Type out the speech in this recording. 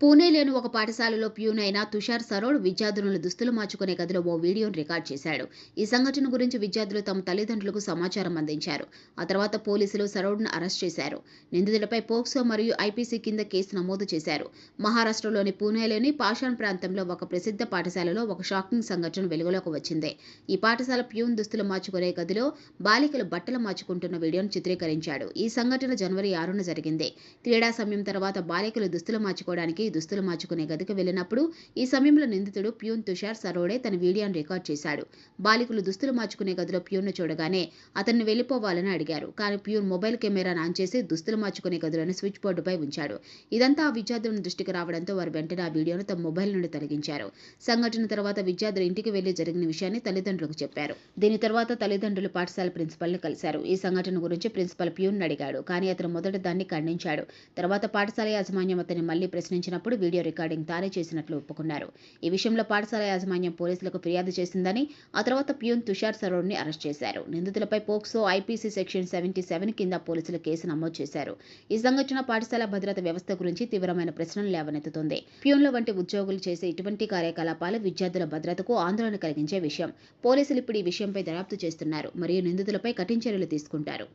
పూణేలోని ఒక పాఠశాలలో ప్యూన్ అయిన తుషార్ సరోడ్ విద్యార్థులను దుస్తులు మార్చుకునే గదిలో ఓ వీడియోను రికార్డ్ చేశాడు. ఈ సంఘటన గురించి విద్యార్థులు తమ తల్లిదండ్రులకు సమాచారం అందించారు. ఆ తర్వాత పోలీసులు సరోడ్ను అరెస్ట్ చేశారు. నిందితులపై పోక్సో మరియు ఐపీసీ కింద కేసు నమోదు చేశారు. మహారాష్ట్రలోని పూణేలోని పాషాన్ ప్రాంతంలో ఒక ప్రసిద్ధ పాఠశాలలో ఒక షాకింగ్ సంఘటన వెలుగులోకి వచ్చింది. ఈ పాఠశాల ప్యూన్ దుస్తులు మార్చుకునే గదిలో బాలికలు బట్టలు మార్చుకుంటున్న వీడియోను చిత్రీకరించాడు. ఈ సంఘటన జనవరి ఆరున జరిగింది. క్రీడా సమయం తర్వాత బాలికలు దుస్తులు మార్చుకోవడానికి దుస్తులు మార్చుకునే గదికి వెళ్ళినప్పుడు ఈ సమయంలో నిందితుడు ప్యూన్ తుషార్ సరోడే తన వీడియోను రికార్డ్ చేశాడు. బాలికలు దుస్తులు మార్చుకునే గదిలో ప్యూన్ను చూడగానే అతన్ని వెళ్ళిపోవాలని అడిగారు. కానీ ప్యూన్ మొబైల్ కెమెరాను ఆన్ చేసి దుస్తులు మార్చుకునే గదిలోని స్విచ్ బోర్డుపై ఉంచాడు. ఇదంతా ఆ విద్యార్థుల దృష్టికి రావడంతో వారు వెంటనే ఆ వీడియోను తమ మొబైల్ నుండి తొలగించారు. సంఘటన తర్వాత విద్యార్థులు ఇంటికి వెళ్ళి జరిగిన విషయాన్ని తల్లిదండ్రులకు చెప్పారు. దీని తర్వాత తల్లిదండ్రులు పాఠశాల ప్రిన్సిపల్ని కలిశారు. ఈ సంఘటన గురించి ప్రిన్సిపల్ ప్యూన్ అడిగాడు. కానీ అతను మొదట దాన్ని ఖండించాడు. తర్వాత పాఠశాల యాజమాన్యం అతన్ని మళ్ళీ చేసినప్పుడు వీడియో రికార్డింగ్ తానే చేసినట్లు ఒప్పుకున్నారు. ఈ విషయంలో పాఠశాల యాజమాన్యం పోలీసులకు ఫిర్యాదు చేసిందని ఆ తర్వాత ప్యూన్ తుషార్ సరోడ్ని అరెస్ట్ చేశారు. నిందితులపై POCSO IPC section seventy seven కింద పోలీసులు కేసు నమోదు చేశారు. ఈ సంఘటన పాఠశాల భద్రత వ్యవస్థ గురించి తీవ్రమైన ప్రశ్నలు లేవనెత్తుతుంది. ప్యూన్ల వంటి ఉద్యోగులు చేసే ఇటువంటి కార్యకలాపాలు విద్యార్థుల భద్రతకు ఆందోళన కలిగించే విషయం. పోలీసులు ఇప్పుడు ఈ విషయంపై దర్యాప్తు చేస్తున్నారు మరియు నిందితులపై కఠిన చర్యలు తీసుకుంటారు.